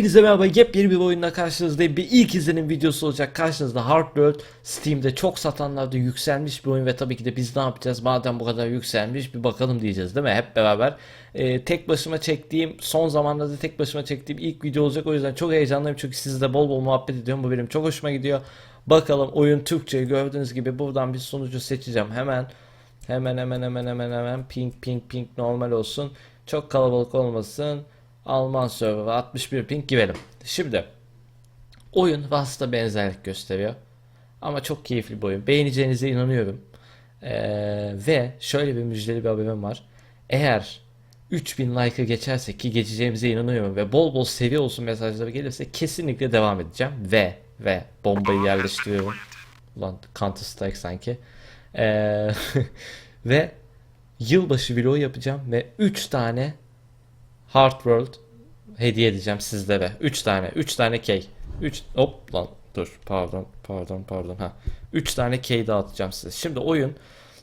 Hepinize merhaba. Yepyeni bir oyunla karşınızdayım. Bir ilk izlenim videosu olacak. Karşınızda Hard World. Steam'de çok satanlarda yükselmiş bir oyun ve tabii ki de biz ne yapacağız? Madem bu kadar yükselmiş bir bakalım diyeceğiz değil mi? Hep beraber. Ee, tek başıma çektiğim, son zamanlarda tek başıma çektiğim ilk video olacak. O yüzden çok heyecanlıyım çünkü sizle bol bol muhabbet ediyorum. Bu benim çok hoşuma gidiyor. Bakalım oyun Türkçe gördüğünüz gibi buradan bir sonucu seçeceğim. Hemen hemen hemen hemen hemen hemen ping ping ping normal olsun. Çok kalabalık olmasın. Alman server 61 ping girelim. Şimdi oyun Rust'a benzerlik gösteriyor. Ama çok keyifli bir oyun. Beğeneceğinize inanıyorum. Ee, ve şöyle bir müjdeli bir haberim var. Eğer 3000 like'ı geçerse ki geçeceğimize inanıyorum ve bol bol seviye olsun mesajları gelirse kesinlikle devam edeceğim. Ve ve bombayı yerleştiriyorum. Ulan Counter Strike sanki. Ee, ve yılbaşı vlogu yapacağım ve 3 tane Hard World hediye edeceğim sizlere. 3 tane. 3 tane key. 3 hop lan dur pardon pardon pardon ha. 3 tane key dağıtacağım size. Şimdi oyun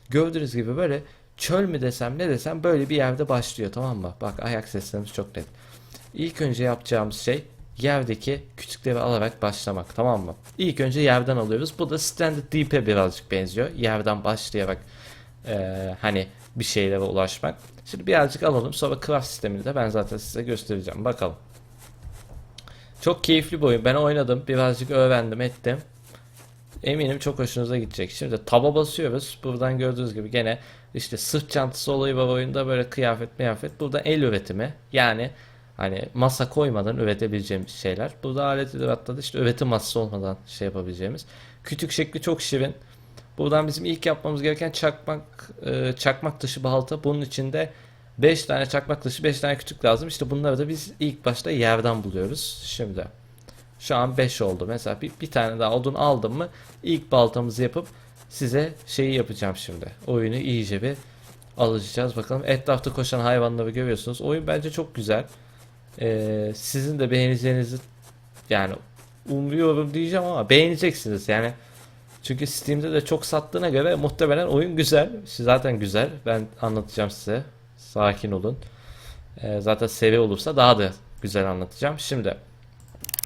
gördüğünüz gibi böyle çöl mü desem ne desem böyle bir yerde başlıyor tamam mı? Bak ayak seslerimiz çok net. İlk önce yapacağımız şey yerdeki küçükleri alarak başlamak tamam mı? İlk önce yerden alıyoruz. Bu da Standard Deep'e birazcık benziyor. Yerden başlayarak eee, hani bir şeylere ulaşmak. Şimdi birazcık alalım. Sonra craft sistemini de ben zaten size göstereceğim. Bakalım. Çok keyifli bir oyun. Ben oynadım. Birazcık öğrendim ettim. Eminim çok hoşunuza gidecek. Şimdi taba basıyoruz. Buradan gördüğünüz gibi gene işte sırt çantası olayı var oyunda böyle kıyafet miyafet. Burada el üretimi. Yani hani masa koymadan üretebileceğimiz şeyler. Burada alet edevatlarda işte üretim masası olmadan şey yapabileceğimiz. Kütük şekli çok şirin. Buradan bizim ilk yapmamız gereken çakmak e, çakmak taşı balta. Bunun içinde 5 tane çakmak taşı, 5 tane kütük lazım. İşte bunları da biz ilk başta yerden buluyoruz. Şimdi şu an 5 oldu. Mesela bir, bir tane daha odun aldım mı ilk baltamızı yapıp size şeyi yapacağım şimdi. Oyunu iyice bir alışacağız. Bakalım etrafta koşan hayvanları görüyorsunuz. Oyun bence çok güzel. Ee, sizin de beğeneceğinizi yani umuyorum diyeceğim ama beğeneceksiniz. Yani çünkü Steam'de de çok sattığına göre muhtemelen oyun güzel. Zaten güzel. Ben anlatacağım size. Sakin olun. Ee, zaten seri olursa daha da güzel anlatacağım. Şimdi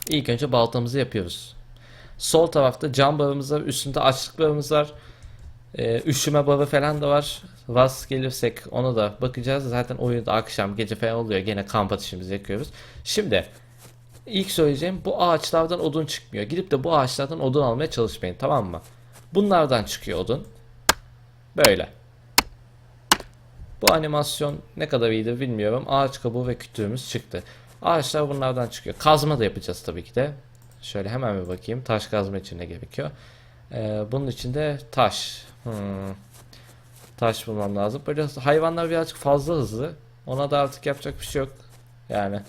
ilk önce baltamızı yapıyoruz. Sol tarafta cam barımız var. Üstünde açlıklarımız var. Ee, üşüme barı falan da var. Vas gelirsek ona da bakacağız. Zaten oyunda akşam gece falan oluyor. Gene kamp ateşimizi yakıyoruz. Şimdi İlk söyleyeceğim bu ağaçlardan odun çıkmıyor. Gidip de bu ağaçlardan odun almaya çalışmayın tamam mı? Bunlardan çıkıyor odun. Böyle. Bu animasyon ne kadar iyidir bilmiyorum. Ağaç kabuğu ve kütüğümüz çıktı. Ağaçlar bunlardan çıkıyor. Kazma da yapacağız tabii ki de. Şöyle hemen bir bakayım. Taş kazma için ne gerekiyor? Ee, bunun için de taş. Hmm. Taş bulmam lazım. Böyle hayvanlar birazcık fazla hızlı. Ona da artık yapacak bir şey yok. Yani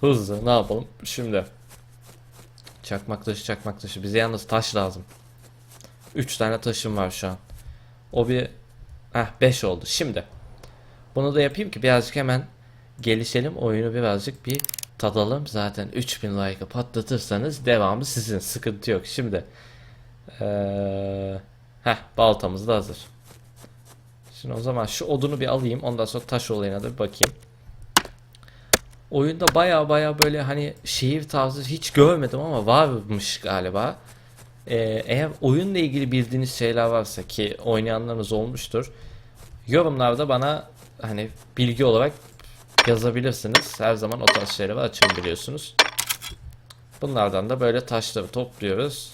hızlı ne yapalım? Şimdi çakmak taşı çakmak taşı. Bize yalnız taş lazım. 3 tane taşım var şu an. O bir Heh 5 oldu. Şimdi bunu da yapayım ki birazcık hemen gelişelim. Oyunu birazcık bir tadalım. Zaten 3000 like'ı patlatırsanız devamı sizin. Sıkıntı yok. Şimdi ee, heh baltamız da hazır. Şimdi o zaman şu odunu bir alayım. Ondan sonra taş olayına da bir bakayım. Oyunda baya baya böyle hani şehir tarzı hiç görmedim ama varmış galiba. Ee, eğer oyunla ilgili bildiğiniz şeyler varsa ki oynayanlarınız olmuştur. Yorumlarda bana hani bilgi olarak yazabilirsiniz. Her zaman o tarz şeyleri açın biliyorsunuz. Bunlardan da böyle taşları topluyoruz.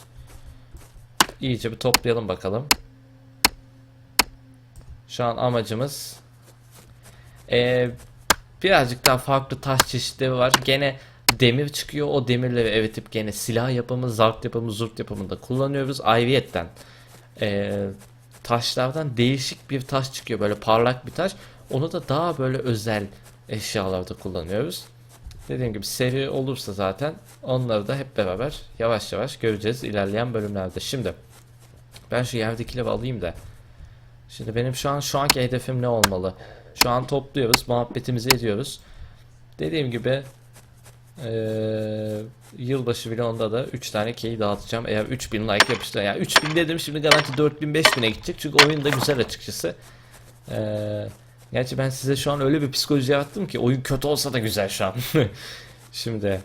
İyice bir toplayalım bakalım. Şu an amacımız ee, birazcık daha farklı taş çeşitleri var. Gene demir çıkıyor. O demirleri eritip gene silah yapımı, zart yapımı, zurt yapımında kullanıyoruz. Ayrıyetten ee, taşlardan değişik bir taş çıkıyor. Böyle parlak bir taş. Onu da daha böyle özel eşyalarda kullanıyoruz. Dediğim gibi seri olursa zaten onları da hep beraber yavaş yavaş göreceğiz ilerleyen bölümlerde. Şimdi ben şu yerdekileri alayım da. Şimdi benim şu an şu anki hedefim ne olmalı? Şu an topluyoruz, muhabbetimizi ediyoruz. Dediğim gibi eee yılbaşı vlogunda da 3 tane key dağıtacağım. Eğer 3000 like yapıştı. Yani 3000 dedim şimdi garanti 4000 5000'e gidecek. Çünkü oyun da güzel açıkçası. Eee gerçi ben size şu an öyle bir psikoloji yarattım ki oyun kötü olsa da güzel şu an. şimdi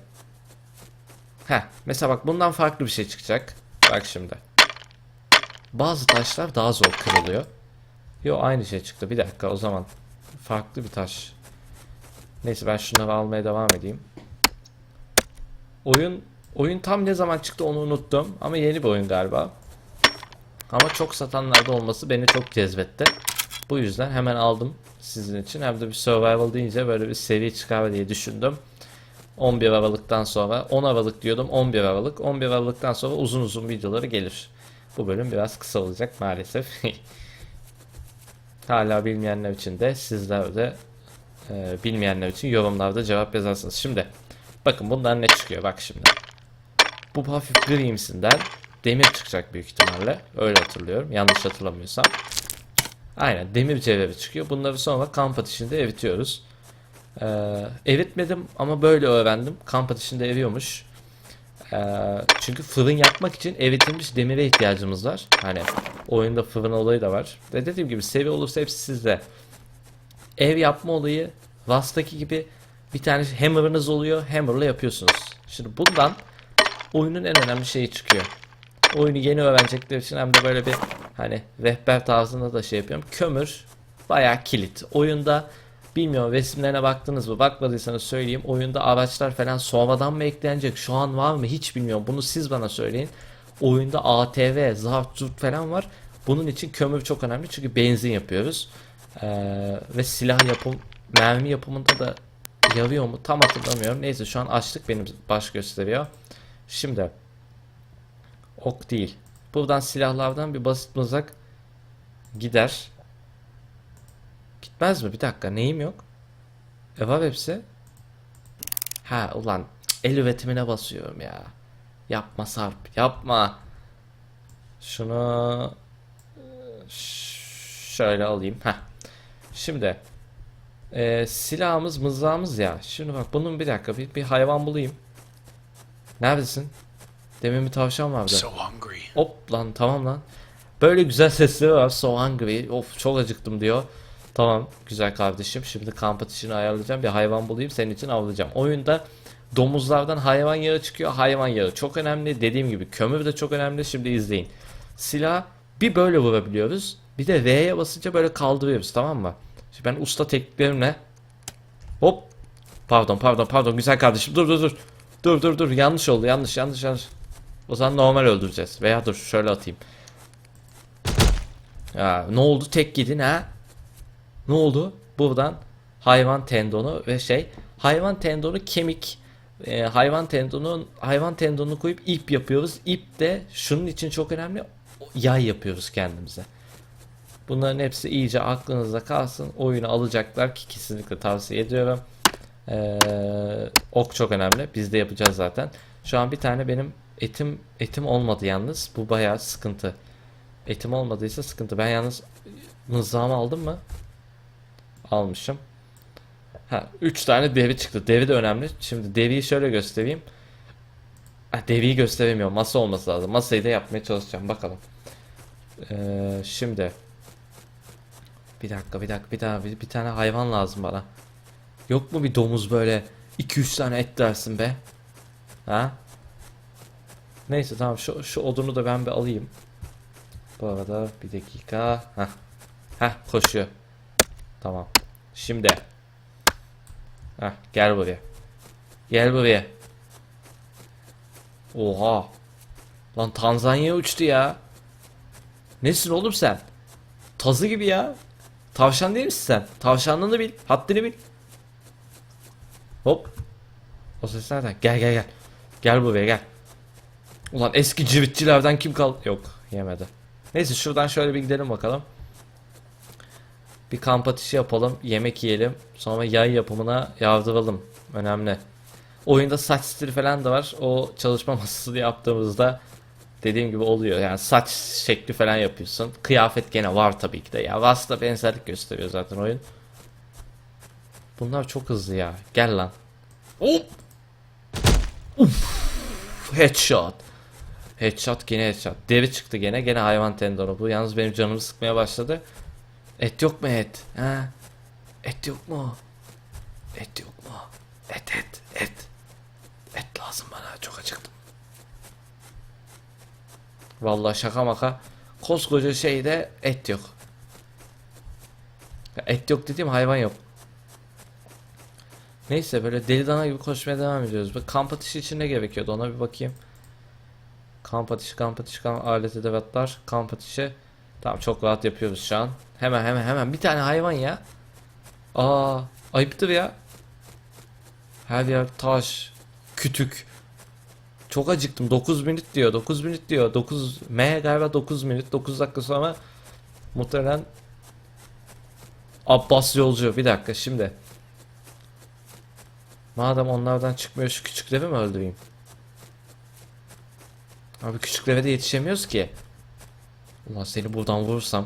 Heh, mesela bak bundan farklı bir şey çıkacak. Bak şimdi. Bazı taşlar daha zor kırılıyor. Yo aynı şey çıktı. Bir dakika o zaman farklı bir taş. Neyse ben şunları almaya devam edeyim. Oyun oyun tam ne zaman çıktı onu unuttum ama yeni bir oyun galiba. Ama çok satanlarda olması beni çok cezbetti. Bu yüzden hemen aldım sizin için. Hem de bir survival deyince böyle bir seri çıkar diye düşündüm. 11 Aralık'tan sonra 10 Aralık diyordum 11 Aralık 11 Aralık'tan sonra uzun uzun videoları gelir. Bu bölüm biraz kısa olacak maalesef. Hala bilmeyenler için de sizler de e, bilmeyenler için yorumlarda cevap yazarsınız. Şimdi bakın bundan ne çıkıyor bak şimdi. Bu hafif grimsinden demir çıkacak büyük ihtimalle. Öyle hatırlıyorum yanlış hatırlamıyorsam. Aynen demir cevheri çıkıyor. Bunları sonra kamp ateşinde eritiyoruz. Ee, eritmedim ama böyle öğrendim. Kamp ateşinde eriyormuş. Ee, çünkü fırın yapmak için eritilmiş demire ihtiyacımız var. Hani oyunda fırın olayı da var. Ve dediğim gibi seviye olursa hepsi sizde. Ev yapma olayı Rust'taki gibi bir tane hammer'ınız oluyor. Hammer'la yapıyorsunuz. Şimdi bundan oyunun en önemli şeyi çıkıyor. Oyunu yeni öğrenecekler için hem de böyle bir hani rehber tarzında da şey yapıyorum. Kömür bayağı kilit. Oyunda bilmiyorum resimlerine baktınız mı? Bakmadıysanız söyleyeyim. Oyunda araçlar falan sonradan mı eklenecek? Şu an var mı? Hiç bilmiyorum. Bunu siz bana söyleyin. Oyunda ATV, zart zurt falan var. Bunun için kömür çok önemli çünkü benzin yapıyoruz. Ee, ve silah yapım, mermi yapımında da yarıyor mu? Tam hatırlamıyorum. Neyse şu an açlık benim baş gösteriyor. Şimdi ok değil. Buradan silahlardan bir basit mızrak gider. Gitmez mi? Bir dakika neyim yok? E var hepsi. Ha ulan el üretimine basıyorum ya. Yapma Sarp yapma. Şunu şöyle alayım. Heh. Şimdi e, silahımız mızrağımız ya. Şimdi bak bunun bir dakika bir, bir hayvan bulayım. Neredesin? Demin bir tavşan vardı. So hungry. Hop lan tamam lan. Böyle güzel sesleri var. So hungry. Of çok acıktım diyor. Tamam güzel kardeşim. Şimdi kamp ateşini ayarlayacağım. Bir hayvan bulayım senin için avlayacağım. Oyunda domuzlardan hayvan yağı çıkıyor. Hayvan yağı çok önemli. Dediğim gibi kömür de çok önemli. Şimdi izleyin. Silah bir böyle vurabiliyoruz. Bir de V'ye basınca böyle kaldırıyoruz tamam mı? Şimdi ben usta tekniklerimle hop pardon pardon pardon güzel kardeşim dur dur dur. Dur dur dur yanlış oldu yanlış yanlış yanlış. O zaman normal öldüreceğiz. Veya dur şöyle atayım. Ya ne oldu tek gidin ha? Ne oldu? Buradan hayvan tendonu ve şey hayvan tendonu kemik e, hayvan tendonun hayvan tendonunu koyup ip yapıyoruz. İp de şunun için çok önemli. Yay yapıyoruz kendimize. Bunların hepsi iyice aklınızda kalsın. Oyunu alacaklar ki kesinlikle tavsiye ediyorum. Ee, ok çok önemli. Biz de yapacağız zaten. Şu an bir tane benim etim etim olmadı yalnız. Bu bayağı sıkıntı. Etim olmadıysa sıkıntı. Ben yalnız mızrağımı aldım mı? Almışım. Ha, 3 tane devi çıktı. Devi de önemli. Şimdi deviyi şöyle göstereyim. Ha, deviyi gösteremiyorum. Masa olması lazım. Masayı da yapmaya çalışacağım. Bakalım. Ee, şimdi. Bir dakika bir dakika bir daha bir, bir tane hayvan lazım bana. Yok mu bir domuz böyle 2-3 tane et dersin be? Ha? Neyse tamam şu, şu odunu da ben bir alayım. Bu arada bir dakika. Heh. Heh koşuyor. Tamam. Şimdi. Heh gel buraya. Gel buraya. Oha. Lan Tanzanya uçtu ya. Nesin oğlum sen? Tazı gibi ya. Tavşan değil misin sen? Tavşanlığını bil. Haddini bil. Hop. O ses nereden? Gel gel gel. Gel buraya gel. Ulan eski civitçilerden kim kal? Yok yemedi. Neyse şuradan şöyle bir gidelim bakalım. Bir kamp ateşi yapalım. Yemek yiyelim. Sonra yay yapımına yardıralım. Önemli. Oyunda saç stili falan da var. O çalışma masası yaptığımızda dediğim gibi oluyor. Yani saç şekli falan yapıyorsun. Kıyafet gene var tabii ki de. Ya Rust'la benzerlik gösteriyor zaten oyun. Bunlar çok hızlı ya. Gel lan. Hop. Uf. Headshot. Headshot gene headshot. Deri çıktı gene. Gene hayvan tendonu. Bu yalnız benim canımı sıkmaya başladı. Et yok mu et? Ha? Et yok mu? Et yok mu? Et et et. Et lazım bana. Çok acıktım. Vallahi şaka maka. Koskoca şeyde et yok. Et yok dediğim hayvan yok. Neyse böyle deli dana gibi koşmaya devam ediyoruz. Bu kamp ateşi için ne gerekiyordu ona bir bakayım. Kamp ateşi, kamp ateşi, kamp alet edevatlar, kamp ateşi. Tamam çok rahat yapıyoruz şu an. Hemen hemen hemen bir tane hayvan ya. Aa ayıptır ya. Her yer taş, kütük. Çok acıktım. 9 minut diyor. 9 minut diyor. 9 M galiba 9 minut. 9 dakika sonra muhtemelen Abbas yolcu. Bir dakika şimdi. Madem onlardan çıkmıyor şu küçükleri mi öldüreyim? Abi küçüklere de yetişemiyoruz ki. Ulan seni buradan vurursam.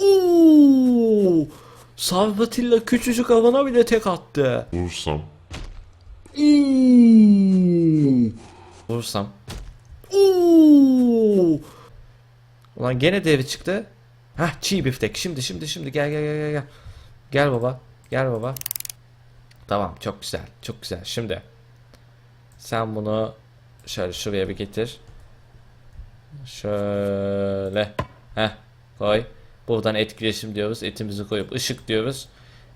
Oo! Salvatilla küçücük havana bile tek attı. Vursam. Vurursam. Oo! Ulan gene devi çıktı. Hah çiğ biftek. Şimdi şimdi şimdi gel gel gel gel gel. Gel baba. Gel baba. Tamam çok güzel. Çok güzel. Şimdi sen bunu şöyle şuraya bir getir. Şöyle. Heh koy. Buradan etkileşim diyoruz. Etimizi koyup ışık diyoruz.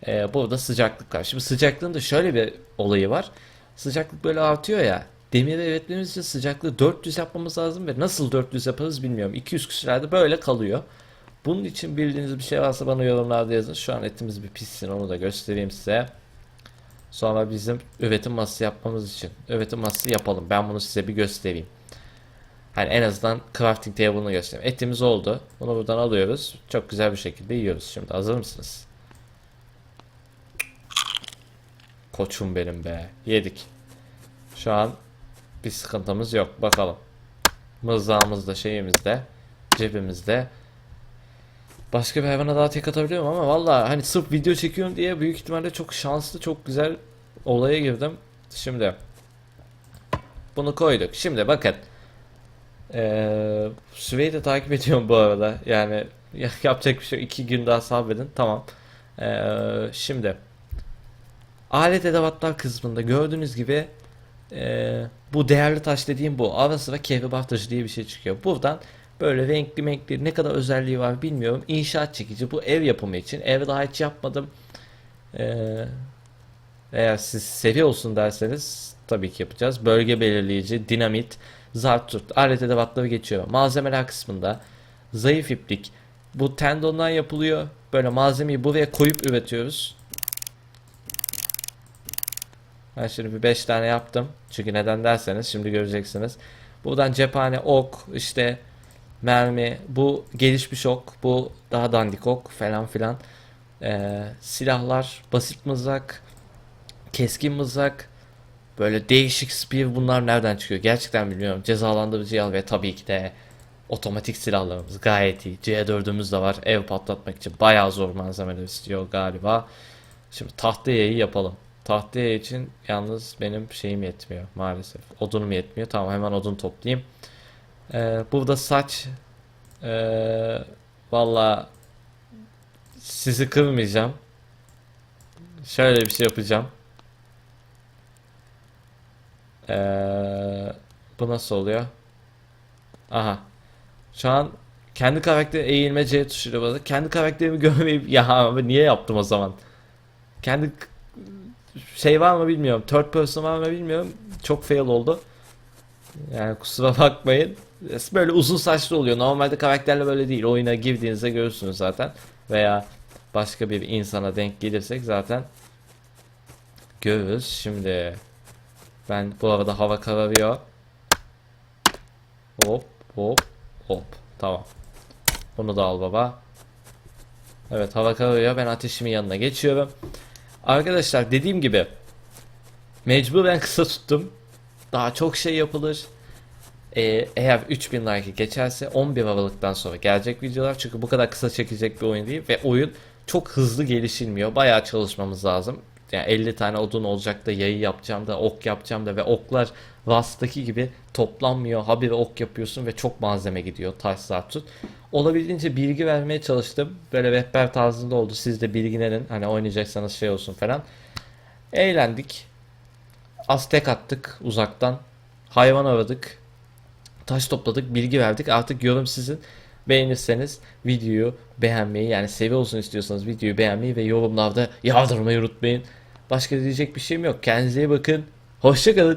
Ee, burada sıcaklık var. Şimdi sıcaklığın da şöyle bir olayı var. Sıcaklık böyle artıyor ya. Demiri eritmemiz için sıcaklığı 400 yapmamız lazım ve nasıl 400 yaparız bilmiyorum. 200 küsürlerde böyle kalıyor. Bunun için bildiğiniz bir şey varsa bana yorumlarda yazın. Şu an etimiz bir pişsin onu da göstereyim size. Sonra bizim üretim masası yapmamız için üretim masası yapalım. Ben bunu size bir göstereyim. Hani en azından crafting table'ını göstereyim. Etimiz oldu. Bunu buradan alıyoruz. Çok güzel bir şekilde yiyoruz. Şimdi hazır mısınız? Koçum benim be. Yedik. Şu an bir sıkıntımız yok. Bakalım. Mızrağımız da şeyimizde. Cebimizde. Başka bir hayvana daha tek atabiliyorum ama valla hani sırf video çekiyorum diye büyük ihtimalle çok şanslı çok güzel olaya girdim. Şimdi bunu koyduk. Şimdi bakın. Ee, süreyi de takip ediyorum bu arada. Yani ya- yapacak bir şey. İki gün daha sabredin. Tamam. Ee, şimdi alet edevatlar kısmında gördüğünüz gibi ee, bu değerli taş dediğim bu. Ara sıra kehribar taşı diye bir şey çıkıyor. Buradan böyle renkli renkli ne kadar özelliği var bilmiyorum. İnşaat çekici. Bu ev yapımı için. Ev daha hiç yapmadım. Ee, eğer siz seviyorsun derseniz tabii ki yapacağız. Bölge belirleyici, dinamit, zarturt, alet edevatları geçiyor. Malzemeler kısmında zayıf iplik. Bu tendondan yapılıyor. Böyle malzemeyi buraya koyup üretiyoruz. Ben şimdi bir 5 tane yaptım. Çünkü neden derseniz şimdi göreceksiniz. Buradan cephane, ok, işte mermi, bu gelişmiş ok, bu daha dandik ok falan filan. Ee, silahlar, basit mızrak, keskin mızrak, böyle değişik spear bunlar nereden çıkıyor? Gerçekten bilmiyorum. Cezalandırıcı yal ve tabii ki de otomatik silahlarımız gayet iyi. C4'ümüz de var. Ev patlatmak için bayağı zor malzemeler istiyor galiba. Şimdi tahta yayı yapalım. Tahta yayı için yalnız benim şeyim yetmiyor maalesef. Odunum yetmiyor. Tamam hemen odun toplayayım. Ee, burada saç ee, valla sizi kırmayacağım. Şöyle bir şey yapacağım. Ee, bu nasıl oluyor? Aha. Şu an kendi karakter eğilme C tuşuyla basıp kendi karakterimi görmeyip ya abi niye yaptım o zaman? Kendi şey var mı bilmiyorum. Third person var mı bilmiyorum. Çok fail oldu. Yani kusura bakmayın. Böyle uzun saçlı oluyor. Normalde karakterle böyle değil. Oyuna girdiğinizde görürsünüz zaten. Veya başka bir insana denk gelirsek zaten görürüz. Şimdi ben bu arada hava kararıyor. Hop hop hop. Tamam. Bunu da al baba. Evet hava kararıyor. Ben ateşimin yanına geçiyorum. Arkadaşlar dediğim gibi mecburen kısa tuttum. Daha çok şey yapılır. Ee, eğer 3000 like geçerse 11 Aralık'tan sonra gelecek videolar çünkü bu kadar kısa çekecek bir oyun değil ve oyun çok hızlı gelişilmiyor. Bayağı çalışmamız lazım. Yani 50 tane odun olacak da yayı yapacağım da ok yapacağım da ve oklar Rust'taki gibi toplanmıyor. Habire ok yapıyorsun ve çok malzeme gidiyor taş tut. Olabildiğince bilgi vermeye çalıştım. Böyle rehber tarzında oldu. Siz de bilgilenin. Hani oynayacaksanız şey olsun falan. Eğlendik. Aztek attık uzaktan. Hayvan aradık. taş topladık, bilgi verdik. Artık yorum sizin. Beğenirseniz videoyu beğenmeyi yani seviyorsunuz istiyorsanız videoyu beğenmeyi ve yorumlarda yağdırmayı unutmayın. Başka diyecek bir şeyim yok. Kendinize iyi bakın. Hoşçakalın.